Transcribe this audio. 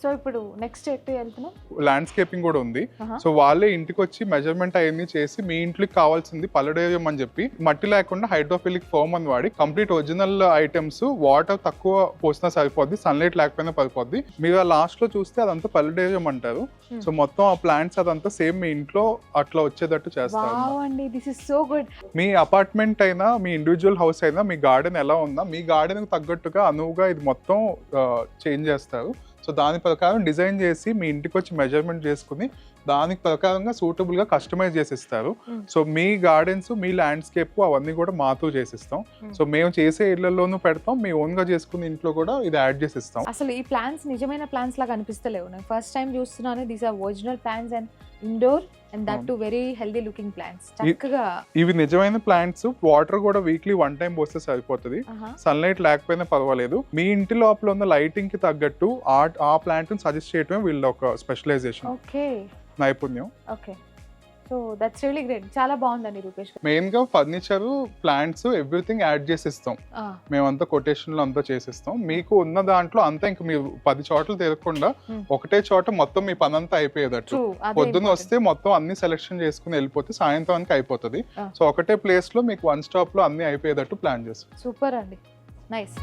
So ఇప్పుడు next ఎటు వెళ్తున్నాం ల్యాండ్స్కేపింగ్ కూడా ఉంది. సో వాళ్ళే ఇంటికి వచ్చి మెజర్మెంట్ అవన్నీ చేసి మీ ఇంట్లోకి కావాల్సింది పల్లడేరియం అని చెప్పి మట్టి లేకుండా హైడ్రోఫిలిక్ ఫోమ్ అని వాడి కంప్లీట్ ఒరిజినల్ ఐటమ్స్ వాటర్ తక్కువ పోసినా సరిపోద్ది సన్లైట్ లేకపోయినా పడిపోద్ది. మీరు లాస్ట్లో చూస్తే అదంతా పల్లడేరియం అంటారు. Hmm. సో మొత్తం ఆ ప్లాంట్స్ అదంతా సేమ్ మీ ఇంట్లో అట్లా వచ్చేటట్టు చేస్తారు వావ్ అండి దిస్ ఇస్ సో గుడ్ మీ అపార్ట్మెంట్ అయినా మీ ఇండివిజువల్ హౌస్ అయినా మీ గార్డెన్ ఎలా ఉందా? మీ గార్డెన్ తగ్గట్టుగా అనువుగా ఇది మొత్తం చేంజ్ చేస్తారు. సో దాని ప్రకారం డిజైన్ చేసి మీ ఇంటికి వచ్చి మెజర్మెంట్ చేసుకుని దానికి ప్రకారంగా సూటబుల్గా కస్టమైజ్ చేసి ఇస్తారు Hmm. సో మీ గార్డెన్స్ మీ ల్యాండ్స్కేప్ అవన్నీ కూడా మాతో చేసిస్తాం Hmm. సో మేము చేసే ఇళ్ళలోనూ పెడతాం మీ ఓన్గా చేసుకునే ఇంట్లో కూడా ఇది యాడ్ చేసి ఇస్తాం అసలు ఈ ప్లాన్స్ నిజమైన ప్లాన్స్ లాగా అనిపిస్తలేవు నేను ఫస్ట్ టైం చూస్తున్నాను these are original plans and indoor and that too very healthy looking plans చక్కగా ఇవి నిజమైన ప్లాంట్స్. వాటర్ కూడా వీక్లీ వన్ టైం పోస్తే సరిపోతుంది. సన్లైట్ లేకపోయినా పర్వాలేదు. మీ ఇంటి లోపల ఉన్న లైటింగ్కి తగ్గట్టు ఆ ప్లాంట్ సజెస్ట్ చేయటమే వీళ్ళ ఒక స్పెషలైజేషన్. ఓకే. నైపుణ్యం. Okay. So that's really great. చాలా బాగుందండి రూపేష్ మెయిన్గా ఫర్నిచర్ ప్లాంట్స్ ఎవ్రీథింగ్ యాడ్ చేసిస్తాం. మేమంతా కొటేషన్లో అంతా చేసిస్తాం. మీకు ఉన్న దాంట్లో అంతా ఇంకా మీరు పది చోట్ల తిరగకుండా. ఒకటే చోట మొత్తం మీ పని అంతా అయిపోయేటట్టు true. అదే పొద్దున్న important. వస్తే మొత్తం అన్ని సెలెక్షన్ చేసుకుని వెళ్ళిపోతే సాయంత్రానికి అయిపోతుంది. సో ఒకటే ప్లేస్లో మీకు వన్ స్టాప్లో అన్ని అయిపోయేటట్టు ప్లాన్ చేస్తాం. సూపర్ అండి. నైస్.